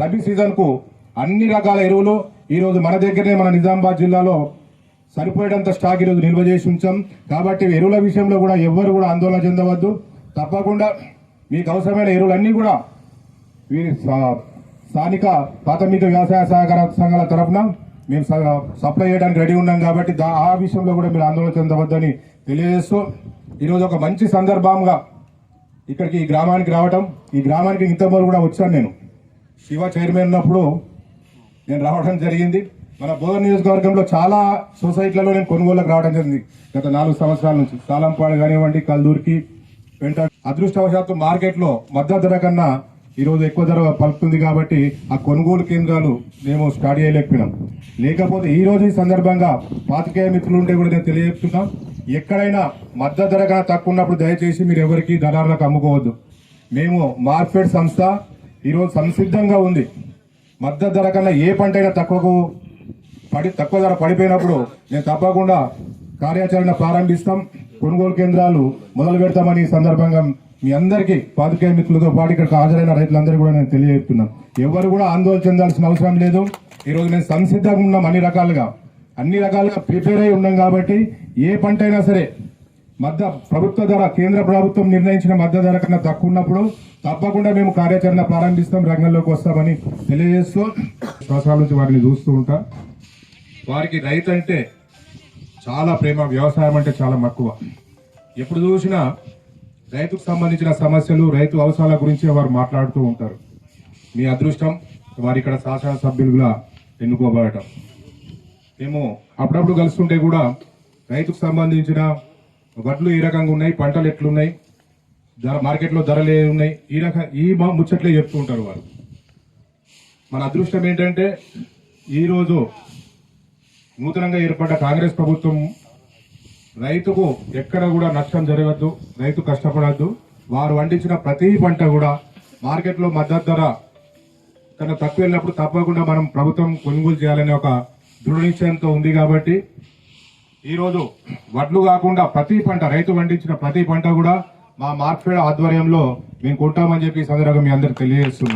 రబీ సీజన్కు అన్ని రకాల ఎరువులు ఈరోజు మన దగ్గరనే మన నిజామాబాద్ జిల్లాలో సరిపోయేటంత స్టాక్ ఈరోజు నిల్వ చేసి ఉంచాం. కాబట్టి ఎరువుల విషయంలో కూడా ఎవ్వరు కూడా ఆందోళన చెందవద్దు. తప్పకుండా మీకు అవసరమైన ఎరువులన్నీ కూడా వీరి స్థానిక ప్రాథమిక వ్యవసాయ సహకార సంఘాల తరఫున మేము స- సప్లై చేయడానికి రెడీ ఉన్నాం కాబట్టి దా- ఆ విషయంలో కూడా మీరు ఆందోళన చెందవద్దని తెలియజేస్తూ ఈరోజు ఒక మంచి సందర్భంగా ఇక్కడికి ఈ గ్రామానికి రావటం. ఈ గ్రామానికి ఇంతవరకు కూడా వచ్చాను నేను. శివ చైర్మన్ ఉన్నప్పుడు నేను రావడం జరిగింది. మన బోధన నియోజకవర్గంలో చాలా సొసైటీలలో నేను కొనుగోలుకు రావడం జరిగింది. గత నాలుగు సంవత్సరాల నుంచి. సాలంపాడు కానివ్వండి కల్లూరికి వెంట అదృష్టవశాత్తు మార్కెట్లో మద్దతు ధర కన్నా ఈరోజు ఎక్కువ ధర పలుకుతుంది కాబట్టి ఆ కొనుగోలు కేంద్రాలు మేము స్టార్ట్ చేయలేకపోయినాం. లేకపోతే ఈ రోజు ఈ సందర్భంగా పాతికేయ మిత్రులు ఉంటే కూడా నేను తెలియజేస్తున్నాం. ఎక్కడైనా మద్దతు ధర కన్నా తక్కువ ఉన్నప్పుడు దయచేసి మీరు ఎవరికి దళారులకు అమ్ముకోవద్దు. మేము మార్కెట్ సంస్థ ఈరోజు సంసిద్ధంగా ఉంది. మద్దతు ధర కన్నా ఏ పంట అయినా తక్కువకు పడి తక్కువ ధర పడిపోయినప్పుడు నేను తప్పకుండా కార్యాచరణ ప్రారంభిస్తాం. కొనుగోలు కేంద్రాలు మొదలు పెడతామని ఈ సందర్భంగా మీ అందరికీ పాతికేయ మిత్రులతో పాటు ఇక్కడ హాజరైన రైతులందరికీ కూడా నేను తెలియజేస్తున్నాను ఎవరు కూడా ఆందోళన చెందాల్సిన అవసరం లేదు. ఈరోజు నేను సంసిద్ధంగా ఉన్నాం అన్ని రకాలుగా. అన్ని రకాలుగా ప్రిపేర్ అయి ఉన్నాం కాబట్టి ఏ పంట అయినా సరే మధ్య ప్రభుత్వ ధర కేంద్ర ప్రభుత్వం నిర్ణయించిన మధ్య ధర కన్నా తక్కువ ఉన్నప్పుడు తప్పకుండా మేము కార్యాచరణ ప్రారంభిస్తాం రంగంలోకి వస్తామని తెలియజేస్తూ సంవత్సరాల నుంచి వారిని చూస్తూ ఉంటా. వారికి రైతు అంటే చాలా ప్రేమ వ్యవసాయం అంటే చాలా మక్కువ. ఎప్పుడు చూసినా రైతుకు సంబంధించిన సమస్యలు రైతు అవసరాల గురించి వారు మాట్లాడుతూ ఉంటారు. మీ అదృష్టం వారు ఇక్కడ శాసనసభ్యులుగా ఎన్నుకోబడటం. మేము అప్పుడప్పుడు కలుస్తుంటే కూడా రైతుకు సంబంధించిన వడ్లు ఏ రకంగా ఉన్నాయి పంటలు ఎట్లున్నాయి ధర మార్కెట్లో ధరలు ఏ ఉన్నాయి ఈ రక ఈ మా ముచ్చట్లే చెప్తూ ఉంటారు వారు. మన అదృష్టం ఏంటంటే ఈరోజు నూతనంగా ఏర్పడ్డ కాంగ్రెస్ ప్రభుత్వం రైతుకు ఎక్కడ కూడా నష్టం జరగద్దు రైతు కష్టపడద్దు. వారు పండించిన ప్రతి పంట కూడా మార్కెట్లో మద్దతు ధర కన్నా తక్కువ వెళ్ళినప్పుడు తప్పకుండా మనం ప్రభుత్వం కొనుగోలు చేయాలనే ఒక దృఢ నిశ్చయంతో ఉంది కాబట్టి ఈరోజు వడ్లు కాకుండా ప్రతి పంట రైతు పండించిన ప్రతి పంట కూడా మా మార్కెట్ ఆధ్వర్యంలో మేము కొంటామని చెప్పి ఈ సందర్భంగా మీ అందరికి తెలియజేస్తున్నాం.